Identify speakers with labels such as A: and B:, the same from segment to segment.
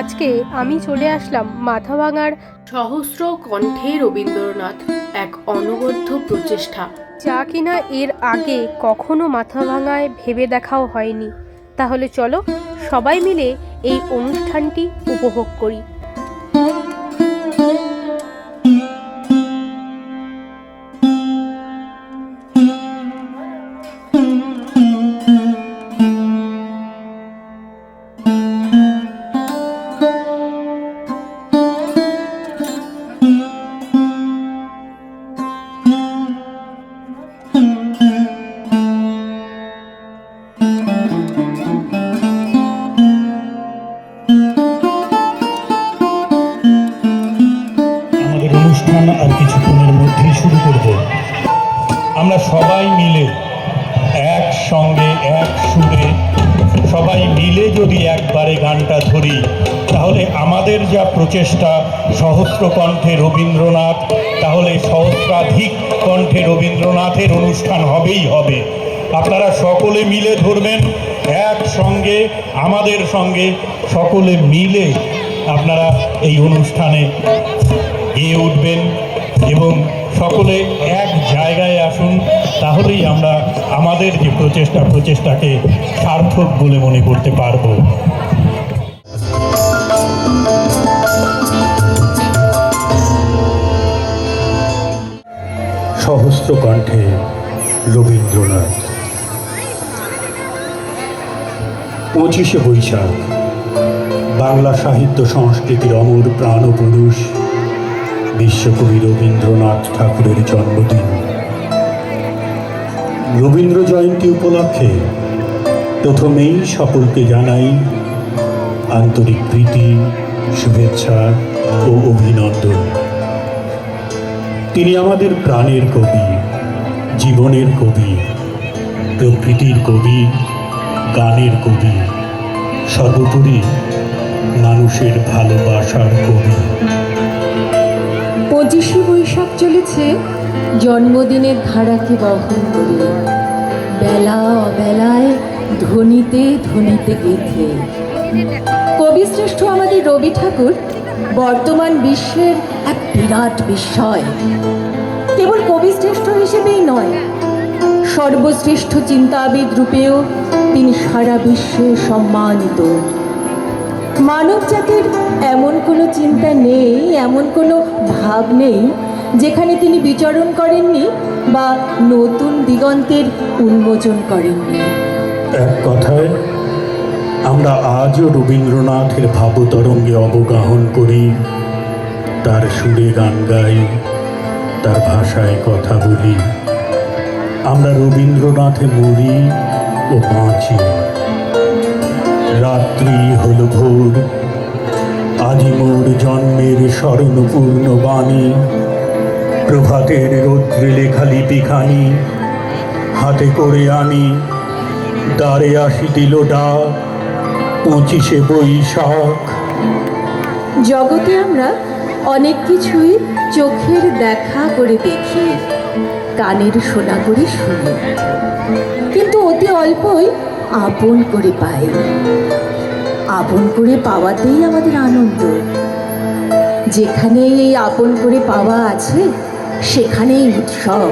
A: আজকে আমি চলে আসলাম মাথাভাঙার
B: সহস্র কণ্ঠে রবীন্দ্রনাথ এক অনবদ্য প্রচেষ্টা।
A: যা কিনা এর আগে কখনো মাথাভাঙায় ভেবে দেখাও হয়নি। তাহলে চলো সবাই মিলে এই অনুষ্ঠানটি উপভোগ করি।
C: মিলে একসঙ্গে এক সুরে সবাই মিলে যদি একবারে গানটা ধরি, তাহলে আমাদের যা প্রচেষ্টা সহস্র কণ্ঠে রবীন্দ্রনাথ, তাহলে সহস্রাধিক কণ্ঠে রবীন্দ্রনাথের অনুষ্ঠান হবেই হবে। আপনারা সকলে মিলে ধরবেন, একসঙ্গে, আমাদের সঙ্গে, সকলে মিলে আপনারা এই অনুষ্ঠানে গিয়ে উঠবেন এবং সকলে এক জায়গায় আসুন। তাহলেই আমরা আমাদের যে প্রচেষ্টা, প্রচেষ্টাকে সার্থক বলে মনে করতে পারব। সহস্র কণ্ঠে রবীন্দ্রনাথ। পঁচিশে বৈশাখ, বাংলা সাহিত্য সংস্কৃতির অমর প্রাণপুরুষ বিশ্বকবি রবীন্দ্রনাথ ঠাকুরের জন্মদিন। রবীন্দ্র জয়ন্তী উপলক্ষে প্রথমেই সকলকে জানাই আন্তরিক প্রীতি, শুভেচ্ছা ও অভিনন্দন। তিনি আমাদের প্রাণের কবি, জীবনের কবি, প্রকৃতির কবি, গানের কবি, সর্বোপরি মানুষের ভালোবাসার কবি।
D: পঁচিশে বৈশাখ চলেছে। জন্মদিনের ধারাকে বহন করে বেলা অবেলায় ধ্বনিতে ধ্বনিতে গেথে। কবিশ্রেষ্ঠ আমাদের রবি ঠাকুর বর্তমান বিশ্বের এক বিরাট বিস্ময়। কেবল কবিশ্রেষ্ঠ হিসেবেই নয়, সর্বশ্রেষ্ঠ চিন্তাবিদ রূপেও তিনি সারা বিশ্বে সম্মানিত। মানব জাতির এমন কোনো চিন্তা নেই, এমন কোনো ভাব নেই যেখানে তিনি বিচরণ করেননি বা নতুন দিগন্তের উন্মোচন করেননি।
C: এক কথায়, আমরা আজও রবীন্দ্রনাথের ভাবতরঙ্গে অবগাহন করি, তার সুরে গান গাই, তার ভাষায় কথা বলি। আমরা রবীন্দ্রনাথে মরি ও বাঁচি। রাত্রি হল ভোর আজি মোর জন্মের স্মরণপূর্ণ বাণী। প্রভাতের রৌদ্রে লেখা লিপিখানি হাতে করে আনি দাঁড়ে আসি দিল ডাক পঁচিশে বৈশাখ।
D: জগতে আমরা অনেক কিছুই চোখের দেখা করে দেখি, কানের শোনা করে শুনি, কিন্তু অতি অল্পই আপন করে পাই। আপন করে পাওয়াতেই আমাদের আনন্দ। যেখানেই এই আপন করে পাওয়া আছে সেখানেই উৎসব।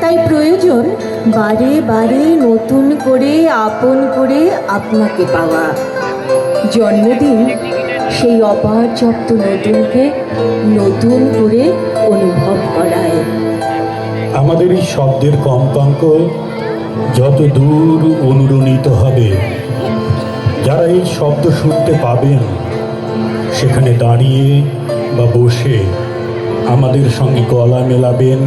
D: তাই প্রয়োজন বারে বারে নতুন করে, আপন করে আপনাকে পাওয়া। জন্মদিন সেই অপার্যাপ্ত নতুনকে নতুন করে অনুভব করায়।
C: আমাদের এই শব্দের কম্পাঙ্ক যত দূর অনুরণিত হবে, যারা এই শব্দ শুনতে পাবেন, সেখানে দাঁড়িয়ে বা বসে আমাদের সঙ্গে গলা মেলাবেন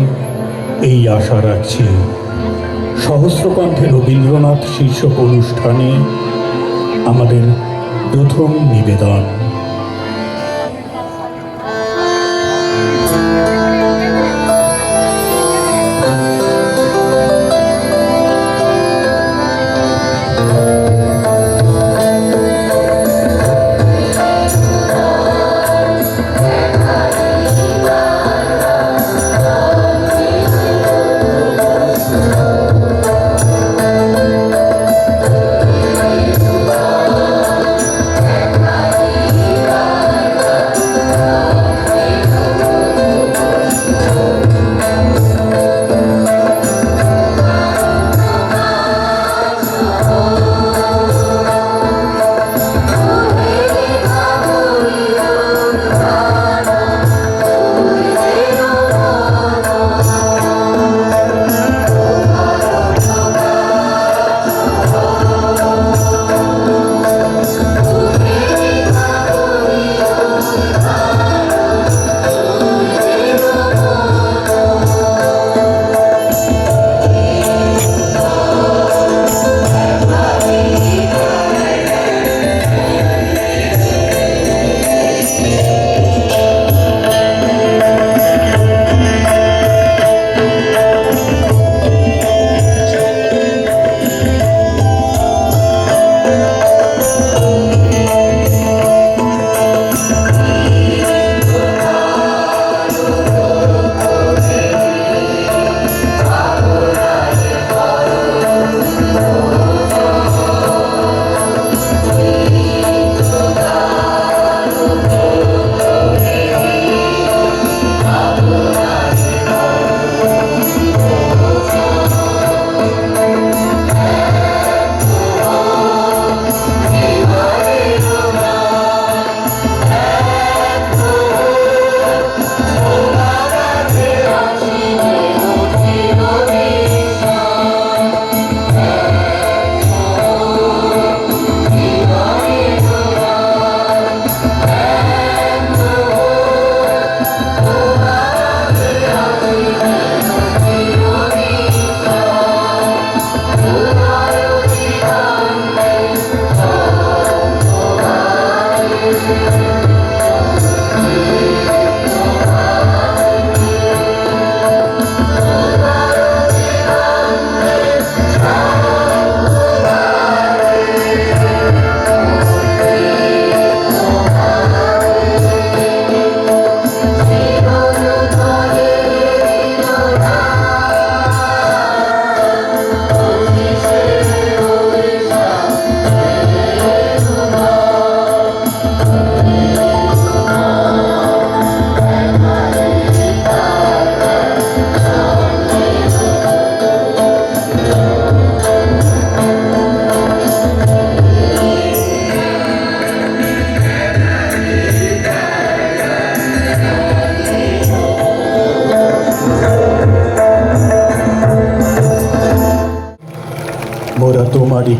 C: এই আশা রাখছি। সহস্রকণ্ঠে রবীন্দ্রনাথ শীর্ষক অনুষ্ঠানে আমাদের প্রথম নিবেদন।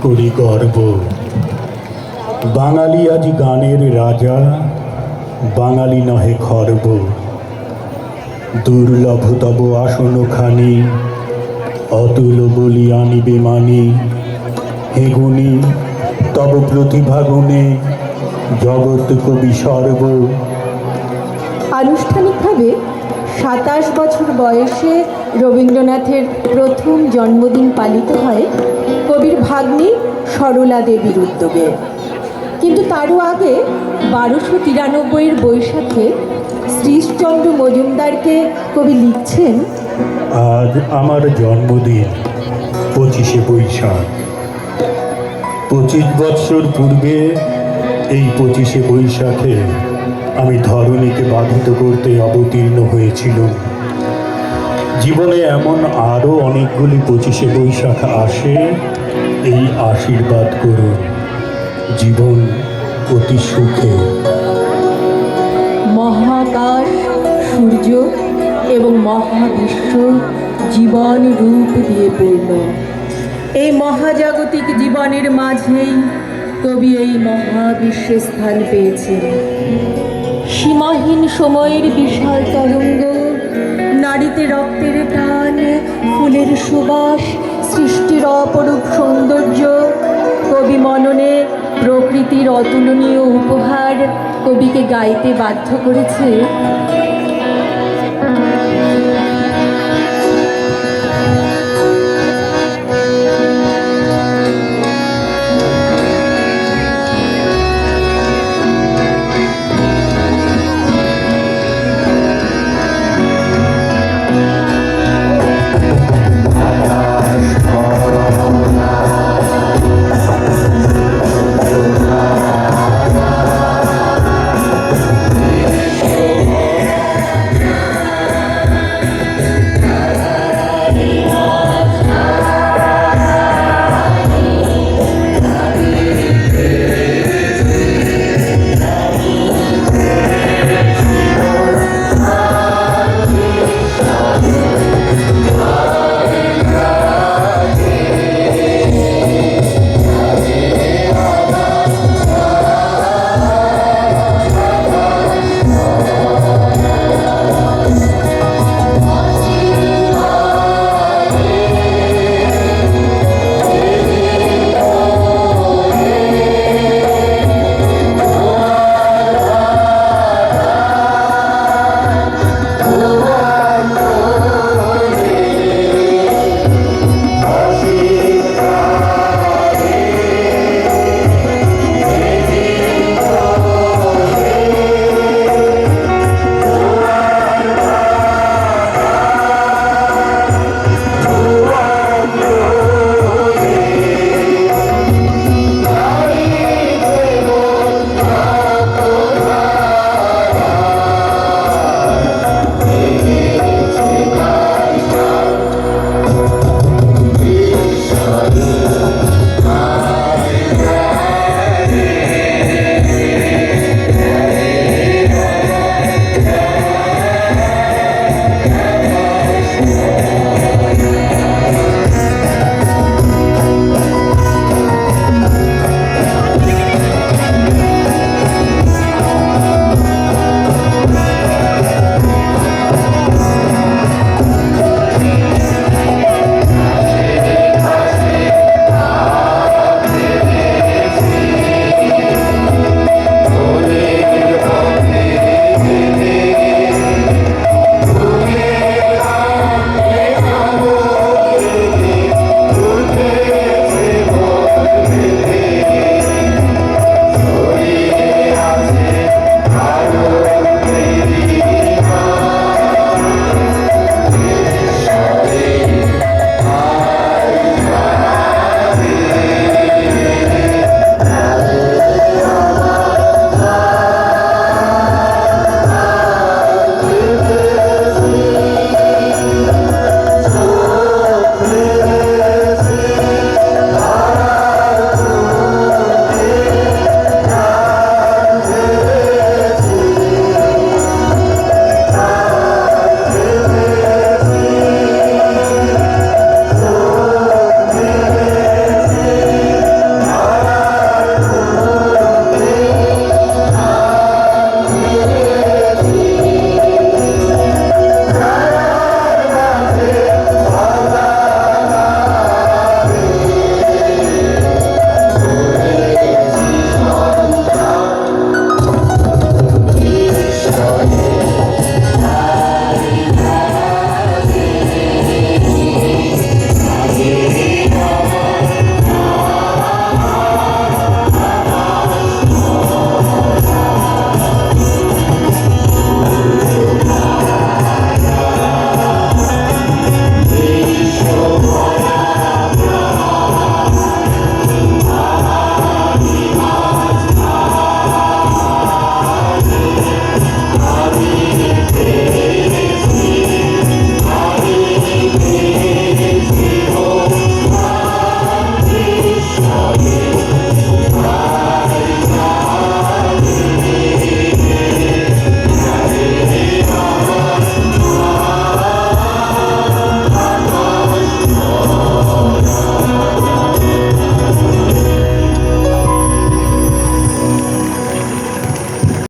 C: করি গর্ব। বাঙালি আজ গানের রাজা, বাঙালি নহে খর্ব। দুর্লভ তব আসনখানি, অতুল বলি আনিবে মানি। হেগুনি তব প্রতিভা গুণে জগৎ কবি সর্ব।
D: আনুষ্ঠানিকভাবে সাতাশ বছর বয়সে রবীন্দ্রনাথের প্রথম জন্মদিন পালিত হয় কবির ভাগ্নি সরলা দেবীর উদ্যোগে। কিন্তু তারও আগে বারোশো তিরানব্বইয়ের বৈশাখে শ্রীশচন্দ্র মজুমদারকে কবি লিখছেন,
C: আজ আমার জন্মদিন, পঁচিশে বৈশাখ। পঁচিশ বৎসর পূর্বে এই পঁচিশে বৈশাখে আমি ধরণীকে বাধিত করতে অবতীর্ণ হয়েছিলাম। জীবনে এমন আরও অনেকগুলি পঁচিশে বৈশাখ আসে, এই আশীর্বাদ করুন। জীবন অতি সুখে।
D: মহাকাশ, সূর্য এবং মহাবিশ্ব জীবন রূপ দিয়ে পূর্ণ। এই মহাজাগতিক জীবনের মাঝেই কবি এই মহাবিশ্বে স্থান পেয়েছেন। সীমাহীন সময়ের বিশাল তরঙ্গ নারীতে রক্তের টান, ফুলের সুবাস, সৃষ্টির অপরূপ সৌন্দর্য, কবি মননে প্রকৃতির অতুলনীয় উপহার কবিকে গাইতে বাধ্য করেছে।